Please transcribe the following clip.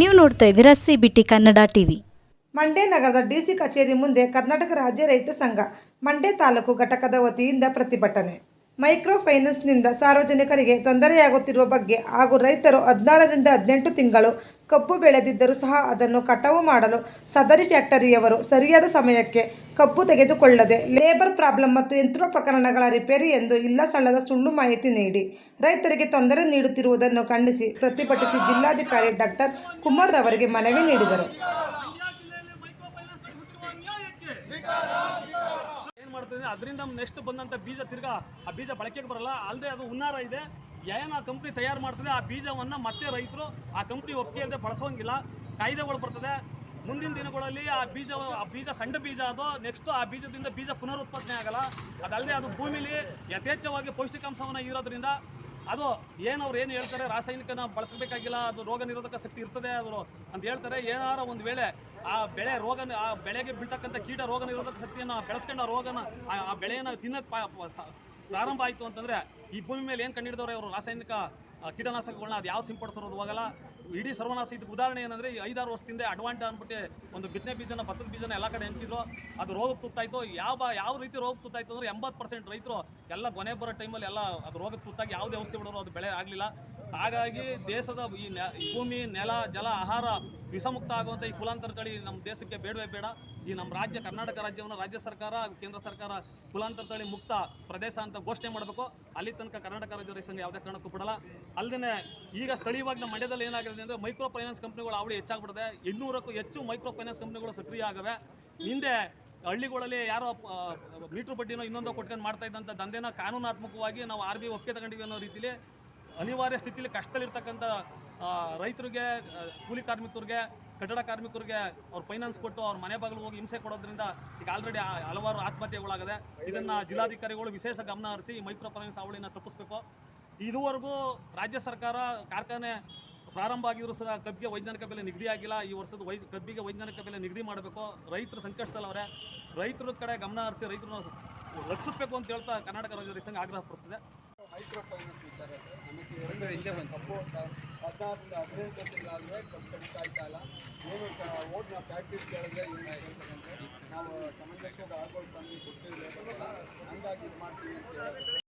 ನೋಡ್ತಾ ಇದ್ದೀರಾ C B Kannada TV Mandya ನಗರದ ಡಿಸಿ ಕಚೇರಿ ಮುಂದೆ ಕರ್ನಾಟಕ ರಾಜ್ಯ ರೈತ ಸಂಘ, ಮಂಡ್ಯ ತಾಲೂಕು ಘಟಕದ ವತಿಯಿಂದ ಪ್ರತಿಭಟನೆ. ಮೈಕ್ರೋ ಫೈನಾನ್ಸ್ನಿಂದ ಸಾರ್ವಜನಿಕರಿಗೆ ತೊಂದರೆಯಾಗುತ್ತಿರುವ ಬಗ್ಗೆ ಹಾಗೂ ರೈತರು ಹದಿನಾರರಿಂದ ಹದಿನೆಂಟು ತಿಂಗಳು ಕಬ್ಬು ಬೆಳೆದಿದ್ದರೂ ಸಹ ಅದನ್ನು ಕಟಾವು ಮಾಡಲು ಸದರಿ ಫ್ಯಾಕ್ಟರಿಯವರು ಸರಿಯಾದ ಸಮಯಕ್ಕೆ ಕಬ್ಬು ತೆಗೆದುಕೊಳ್ಳದೆ ಲೇಬರ್ ಪ್ರಾಬ್ಲಮ್ ಮತ್ತು ಯಂತ್ರೋಪಕರಣಗಳ ರಿಪೇರಿ ಎಂದು ಇಲ್ಲ ಸಳ್ಳದ ಸುಳ್ಳು ಮಾಹಿತಿ ನೀಡಿ ರೈತರಿಗೆ ತೊಂದರೆ ನೀಡುತ್ತಿರುವುದನ್ನು ಖಂಡಿಸಿ ಪ್ರತಿಭಟಿಸಿ ಜಿಲ್ಲಾಧಿಕಾರಿ ಡಾಕ್ಟರ್ ಕುಮಾರ್ ಅವರಿಗೆ ಮನವಿ ನೀಡಿದರು. ಅದರಿಂದ ನೆಕ್ಸ್ಟ್ ಬಂದಂತ ಬೀಜ ತಿರ್ಗಾ ಆ ಬೀಜ ಬಳಕೆಗೆ ಬರಲ್ಲ. ಅಲ್ಲದೆ ಅದು ಹುನ್ನಾರ ಇದೆ. ಏನು ಆ ಕಂಪ್ನಿ ತಯಾರು ಮಾಡ್ತದೆ, ಆ ಬೀಜವನ್ನ ಮತ್ತೆ ರೈತರು ಆ ಕಂಪ್ನಿ ಒಪ್ಪಿಗೆ ಇಲ್ಲದೆ ಬಳಸೋಂಗಿಲ್ಲ. ಕಾಯ್ದೆಗಳು ಬರ್ತದೆ. ಮುಂದಿನ ದಿನಗಳಲ್ಲಿ ಆ ಬೀಜ ಆ ಬೀಜ ಸಣ್ಣ ಬೀಜ ಅದು ನೆಕ್ಸ್ಟ್ ಆ ಬೀಜದಿಂದ ಬೀಜ ಪುನರುತ್ಪಾದನೆ ಆಗಲ್ಲ. ಅದಲ್ಲದೆ ಅದು ಭೂಮಿಲಿ ಯಥೇಚ್ಛವಾಗಿ ಪೌಷ್ಟಿಕಾಂಶವನ್ನು ಇರೋದ್ರಿಂದ ಅದು ಏನು ಅವ್ರು ಏನು ಹೇಳ್ತಾರೆ, ರಾಸಾಯನಿಕನ ಬಳಸಬೇಕಾಗಿಲ್ಲ, ಅದು ರೋಗ ನಿರೋಧಕ ಶಕ್ತಿ ಇರ್ತದೆ ಅದು ಅಂತ ಹೇಳ್ತಾರೆ. ಏನಾರ ಒಂದು ವೇಳೆ ಆ ಬೆಳೆ ರೋಗ, ಆ ಬೆಳೆಗೆ ಬೀಳ್ತಕ್ಕಂಥ ಕೀಟ ರೋಗ ನಿರೋಧಕ ಶಕ್ತಿಯನ್ನು ಬೆಳೆಸ್ಕೊಂಡು ಆ ರೋಗನ, ಆ- ಬೆಳೆಯನ್ನು ತಿನ್ನಕ್ಕೆ ಪ್ರಾರಂಭ ಆಯಿತು ಅಂತಂದರೆ ಈ ಭೂಮಿ ಮೇಲೆ ಏನು ಕಂಡಿಡಿದವ್ರೆ ಅವರು ರಾಸಾಯನಿಕ ಕೀಟನಾಶಕಗಳನ್ನ ಅದು ಯಾವ ಸಿಂಪಡಿಸೋದು ಹೋಗಲ್ಲ ಇಡೀ ಸರ್ವನಾಶ ಇದಕ್ಕೆ ಉದಾಹರಣೆ ಏನಂದರೆ ಈ ಐದಾರು ವರ್ಷದಿಂದ ಅಡ್ವಾಂಟ ಅಂದ್ಬಿಟ್ಟು ಒಂದು ಬಿತ್ತನೆ ಬೀಜನ, ಭತ್ತದ ಬೀಜನ ಎಲ್ಲ ಕಡೆ ಹಂಚಿದ್ರು. ಅದು ರೋಗ ತುತ್ತಾಯಿತು. ಯಾವ ಯಾವ ರೀತಿ ರೋಗ ತುತ್ತಾಯಿತು ಅಂದರೆ ಎಂಬತ್ತು ಪರ್ಸೆಂಟ್ ರೈತರು ಎಲ್ಲ ಕೊನೆ ಬರೋ ಟೈಮಲ್ಲಿ ಎಲ್ಲ ಅದು ರೋಗಕ್ಕೆ ತುತ್ತಾಗಿ ಯಾವುದೇ ಔಷಧಿ ಬಿಡೋರು ಅದು ಬೆಳೆ ಆಗಲಿಲ್ಲ. ಹಾಗಾಗಿ ದೇಶದ ಈ ಭೂಮಿ, ನೆಲ, ಜಲ, ಆಹಾರ ವಿಷಮುಕ್ತ ಆಗುವಂಥ ಈ ಕುಲಾಂತರ ತಳಿ ನಮ್ಮ ದೇಶಕ್ಕೆ ಬೇಡವೇ ಬೇಡ. ಈ ನಮ್ಮ ರಾಜ್ಯ, ಕರ್ನಾಟಕ ರಾಜ್ಯವನ್ನು ರಾಜ್ಯ ಸರ್ಕಾರ ಕೇಂದ್ರ ಸರ್ಕಾರ ಕುಲಾಂತರ ತಳಿ ಮುಕ್ತ ಪ್ರದೇಶ ಅಂತ ಘೋಷಣೆ ಮಾಡಬೇಕು. ಅಲ್ಲಿ ತನಕ ಕರ್ನಾಟಕ ರಾಜ್ಯ ರೈತ ಯಾವುದೇ ಕಾರಣಕ್ಕೂ ಬಿಡಲ್ಲ. ಅಲ್ಲದೆ ಈಗ ಸ್ಥಳೀಯವಾಗಿ ನಮ್ಮ ಮಂಡ್ಯದಲ್ಲಿ ಏನಾಗಿದೆ ಅಂದರೆ ಮೈಕ್ರೋ ಫೈನಾನ್ಸ್ ಕಂಪ್ನಿಗಳು ಅವಳಿ ಹೆಚ್ಚಾಗ್ಬಿಟ್ಟಿದೆ. ಇನ್ನೂರಕ್ಕೂ ಹೆಚ್ಚು ಮೈಕ್ರೋ ಫೈನಾನ್ಸ್ ಕಂಪ್ನಿಗಳು ಸಕ್ರಿಯ ಆಗವೆ. ಹಿಂದೆ ಹಳ್ಳಿಗಳಲ್ಲಿ ಯಾರೋ ಮೀಟ್ರ್ ಬಡ್ಡಿನೋ ಇನ್ನೊಂದೋ ಕೊಟ್ಕೊಂಡು ಮಾಡ್ತಾ ಇದ್ದಂಥ ದಂಧೆನ ಕಾನೂನಾತ್ಮಕವಾಗಿ ನಾವು ಆರ್ ಬಿ ಒಪ್ಪಿಗೆ ತಗೊಂಡಿವಿ ಅನ್ನೋ ರೀತಿಯಲ್ಲಿ ಅನಿವಾರ್ಯ ಸ್ಥಿತಿಲಿ ಕಷ್ಟದಲ್ಲಿರ್ತಕ್ಕಂಥ ರೈತರಿಗೆ ಕೂಲಿ ಕಾರ್ಮಿಕರಿಗೆ, ಕಟ್ಟಡ ಕಾರ್ಮಿಕರಿಗೆ ಅವ್ರು ಫೈನಾನ್ಸ್ ಕೊಟ್ಟು ಅವ್ರ ಮನೆ ಬಾಗಿಲು ಹೋಗಿ ಹಿಂಸೆ ಕೊಡೋದ್ರಿಂದ ಈಗ ಆಲ್ರೆಡಿ ಹಲವಾರು ಆತ್ಮಹತ್ಯೆಗಳಾಗಿದೆ ಇದನ್ನು ಜಿಲ್ಲಾಧಿಕಾರಿಗಳು ವಿಶೇಷ ಗಮನ ಹರಿಸಿ ಮೈಕ್ರೋ ಫೈನಾನ್ಸ್ ಅವಳಿನ ತಪ್ಪಿಸ್ಬೇಕು. ಇದುವರೆಗೂ ರಾಜ್ಯ ಸರ್ಕಾರ, ಕಾರ್ಖಾನೆ ಪ್ರಾರಂಭ ಆಗಿದ್ರು ಸಹ ಕಬ್ಬಿಗೆ ವೈಜ್ಞಾನಿಕ ಬೆಲೆ ನಿಗದಿ ಆಗಿಲ್ಲ. ಈ ವರ್ಷದ ವೈ ಕಬ್ಬಿಗೆ ವೈಜ್ಞಾನಿಕ ಬೆಲೆ ನಿಗದಿ ಮಾಡಬೇಕು. ರೈತರು ಸಂಕಷ್ಟದಲ್ಲವರೆ ರೈತರ ಕಡೆ ಗಮನ ಹರಿಸಿ ರೈತರು ರಕ್ಷಿಸಬೇಕು ಅಂತ ಹೇಳ್ತಾ ಕರ್ನಾಟಕ ರಾಜ್ಯ ರೈತ ಸಂಘ ಆಗ್ರಹ ಪಡಿಸಿದೆ ಮೈಕ್ರೋ ಫೈನಾನ್ಸ್ ವಿಚಾರ ಸರ್? ಕಬ್ಬು ಹದಿನಾರರಿಂದ ಹದಿನೆಂಟು ತಿಂಗಳಾದರೆ ಕಬ್ಬು ಕಡಿತಾ ಆಯ್ತಾ ಇಲ್ಲ ಏನು ಓಟ್ನ ಪ್ರಾಕ್ಟೀಸ್ ಕೇಳಿದ್ರೆ ಇವನ್ನ ಹೇಳ್ತಕ್ಕಂಥ ನಾವು ಸಮಂಜಸದ ಆಳ್ಗಳು ತಂದು ಕೊಟ್ಟಿಲ್ಲ ಹಂಗಾಗಿ ಇದು ಮಾಡ್ತೀವಿ ಅಂತ ಹೇಳಿದ್ರೆ